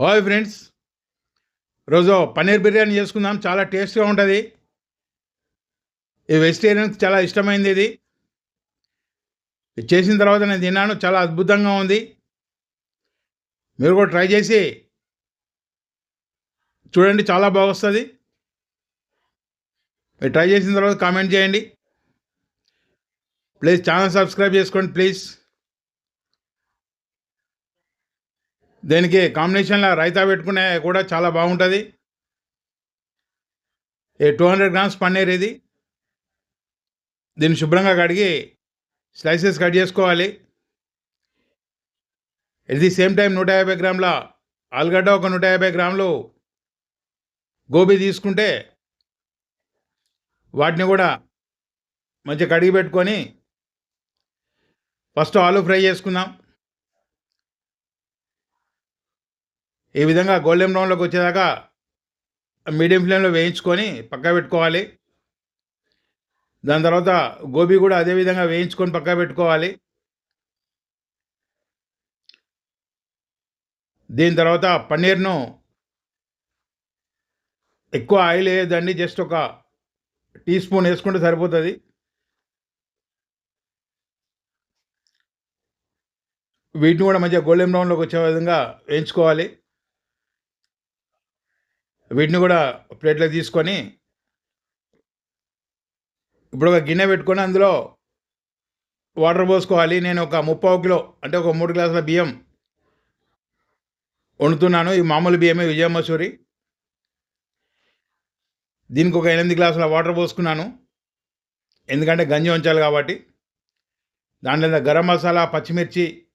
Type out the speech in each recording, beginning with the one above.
Hi friends. రోజు పన్నీర్ బిర్యానీ చేసుకుందాం. చాలా టేస్ట్గా ఉంటుంది. ఈ వెజిటేరియన్కి చాలా ఇష్టమైంది ఇది. ఇది చేసిన తర్వాత నేను తిన్నాను. చాలా అద్భుతంగా ఉంది. మీరు కూడా ట్రై చేసి చూడండి. చాలా బాగొస్తుంది. మీరు ట్రై చేసిన తర్వాత కామెంట్ చేయండి. ప్లీజ్ ఛానల్ సబ్స్క్రైబ్ చేసుకోండి ప్లీజ్. దీనికి? కాంబినేషన్లో రైతా పెట్టుకునే కూడా చాలా బాగుంటుంది. ఈ టూ హండ్రెడ్ గ్రామ్స్ పన్నీర్ ఇది. దీన్ని శుభ్రంగా కడిగి స్లైసెస్ కట్ చేసుకోవాలి. ఎట్ ది సేమ్ టైం నూట యాభై గ్రాముల ఆలుగడ్డ ఒక నూట యాభై గ్రాములు గోబీ తీసుకుంటే వాటిని కూడా మంచిగా కడిగి పెట్టుకొని ఫస్ట్ ఆలు ఫ్రై చేసుకుందాం. ఈ విధంగా గోల్డెన్ బ్రౌన్లోకి వచ్చేదాకా మీడియం ఫ్లేమ్లో వేయించుకొని పక్క పెట్టుకోవాలి. దాని తర్వాత గోబీ కూడా అదే విధంగా వేయించుకొని పక్క పెట్టుకోవాలి. దీని తర్వాత పన్నీర్ను ఎక్కువ ఆయిల్ వేయదండి జస్ట్ ఒక టీ స్పూన్ వేసుకుంటే సరిపోతుంది. వీటిని కూడా మంచిగా గోల్డెన్ బ్రౌన్లోకి వచ్చే విధంగా వేయించుకోవాలి. వీటిని కూడా ప్లేట్లో తీసుకొని ఇప్పుడు ఒక గిన్నె పెట్టుకొని అందులో వాటర్ పోసుకోవాలి. నేను ఒక ముప్పావు కిలో అంటే ఒక మూడు గ్లాసుల బియ్యం వండుతున్నాను. ఈ మామూలు బియ్యమే విజయ మసూరి. దీనికి ఒక ఎనిమిది గ్లాసుల వాటర్ పోసుకున్నాను. ఎందుకంటే గంజి ఉంచాలి కాబట్టి. దాంట్లో గరం మసాలా పచ్చిమిర్చి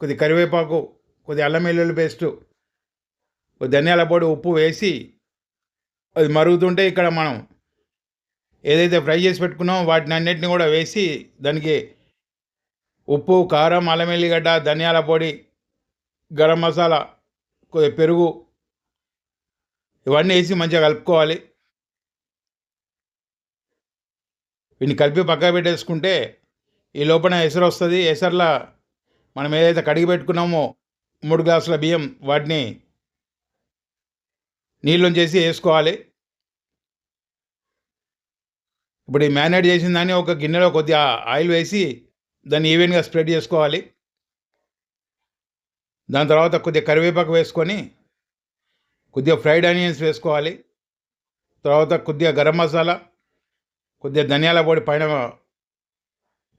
కొద్ది కరివేపాకు కొద్ది అల్లం వెల్లుల్లి పేస్టు ధనియాల పొడి ఉప్పు వేసి అది మరుగుతుంటే ఇక్కడ మనం ఏదైతే ఫ్రై చేసి పెట్టుకున్నామో వాటిని అన్నిటిని కూడా వేసి దానికి ఉప్పు కారం అల్లం ఎల్లిగడ్డ ధనియాల పొడి గరం మసాలా కొద్దిగా పెరుగు ఇవన్నీ వేసి మంచిగా కలుపుకోవాలి. వీటిని కలిపి పక్క పెట్టేసుకుంటే ఈ లోపల ఎసరు వస్తుంది. ఎసర్లా మనం ఏదైతే కడిగి పెట్టుకున్నామో మూడు గ్లాసుల బియ్యం వాటిని నీళ్ళు చేసి వేసుకోవాలి. ఇప్పుడు ఈ మ్యారినేట్ చేసిన దాన్ని ఒక గిన్నెలో కొద్దిగా ఆయిల్ వేసి దాన్ని ఈవెన్గా స్ప్రెడ్ చేసుకోవాలి. దాని తర్వాత కొద్దిగా కరివేపాకు వేసుకొని కొద్దిగా ఫ్రైడ్ ఆనియన్స్ వేసుకోవాలి. తర్వాత కొద్దిగా గరం మసాలా కొద్దిగా ధనియాల పొడి పైన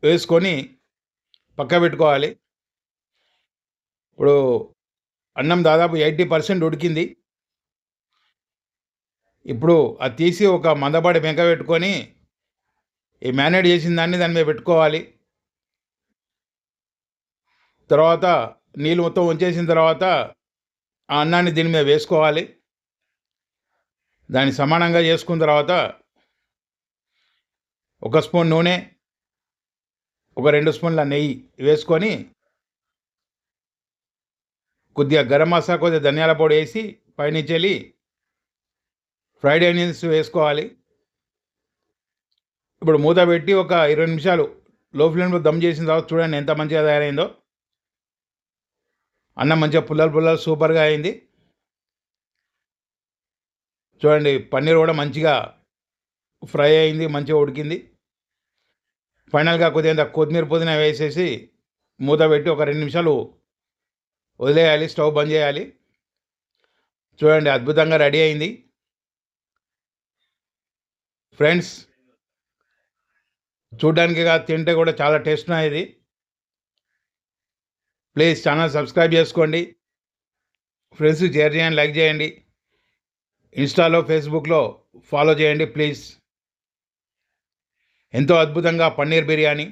వేసుకొని పక్క పెట్టుకోవాలి. ఇప్పుడు అన్నం దాదాపు ఎయిటీ పర్సెంట్ ఉడికింది. ఇప్పుడు అది తీసి ఒక మందపాటి పెంక పెట్టుకొని ఈ మ్యారినేట్ చేసిన దాన్ని దాని మీద పెట్టుకోవాలి. తర్వాత నీళ్ళు మొత్తం ఉంచేసిన తర్వాత ఆ అన్నాన్ని దీని మీద వేసుకోవాలి. దాన్ని సమానంగా చేసుకున్న తర్వాత ఒక స్పూన్ నూనె ఒక రెండు స్పూన్ల నెయ్యి వేసుకొని కొద్దిగా గరం మసాలా కొద్దిగా ధనియాల పొడి వేసి పైనుంచి వెళ్ళి ఫ్రైడ్ ఆనియన్స్ వేసుకోవాలి. ఇప్పుడు మూత పెట్టి ఒక ఇరవై నిమిషాలు లో ఫ్లేమ్లో దమ్ చేసిన తర్వాత చూడండి ఎంత మంచిగా తయారైందో. అన్నం మంచిగా పుల్లలు పుల్లలు సూపర్గా అయింది. చూడండి పన్నీర్ కూడా మంచిగా ఫ్రై అయింది మంచిగా ఉడికింది. ఫైనల్గా కొద్దిగా కొత్తిమీర పుదీనా వేసేసి మూత పెట్టి ఒక రెండు నిమిషాలు వదిలేయాలి స్టవ్ బంద్ చేయాలి. చూడండి అద్భుతంగా రెడీ అయింది. ఫ్రెండ్స్ చూడడానికి తింటే కూడా చాలా టేస్ట్ ఇది. ప్లీజ్ ఛానల్ సబ్స్క్రైబ్ చేసుకోండి. ఫ్రెండ్స్ షేర్ చేయండి లైక్ చేయండి. ఇన్స్టాలో ఫేస్బుక్లో ఫాలో చేయండి ప్లీజ్. ఎంతో అద్భుతంగా పన్నీర్ బిర్యానీ.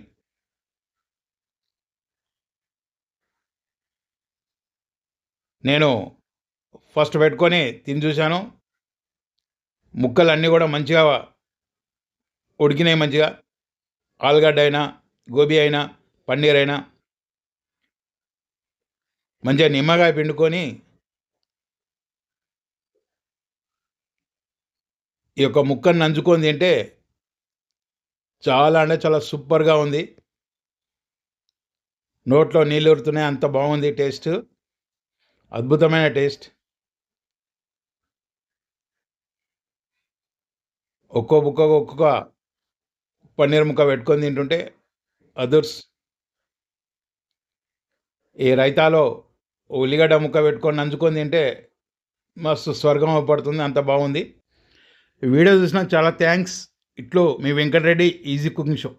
నేను ఫస్ట్ పెట్టుకొని తిని చూశాను. ముక్కలు అన్నీ కూడా మంచిగా ఉడికినాయి మంచిగా. ఆలుగడ్డ అయినా గోబీ అయినా పన్నీర్ అయినా మంచిగా నిమ్మకాయ పిండుకొని ఈ యొక్క ముక్కను నంచుకొని తింటే చాలా అంటే చాలా సూపర్గా ఉంది. నోట్లో నీళ్ళురుతున్నాయి అంత బాగుంది టేస్ట్. అద్భుతమైన టేస్ట్. ఒక్కో బుక్క ఒక్కొక్క పన్నీర్ ముక్క పెట్టుకొని తింటుంటే అదుర్స్. ఈ రైతాలో ఉల్లిగడ్డ ముక్క పెట్టుకొని నంచుకొని తింటే మస్తు స్వర్గం పడుతుంది అంత బాగుంది. వీడియో చూసిన చాలా థ్యాంక్స్. ఇట్లు మీ వెంకటరెడ్డి ఈజీ కుకింగ్ షో.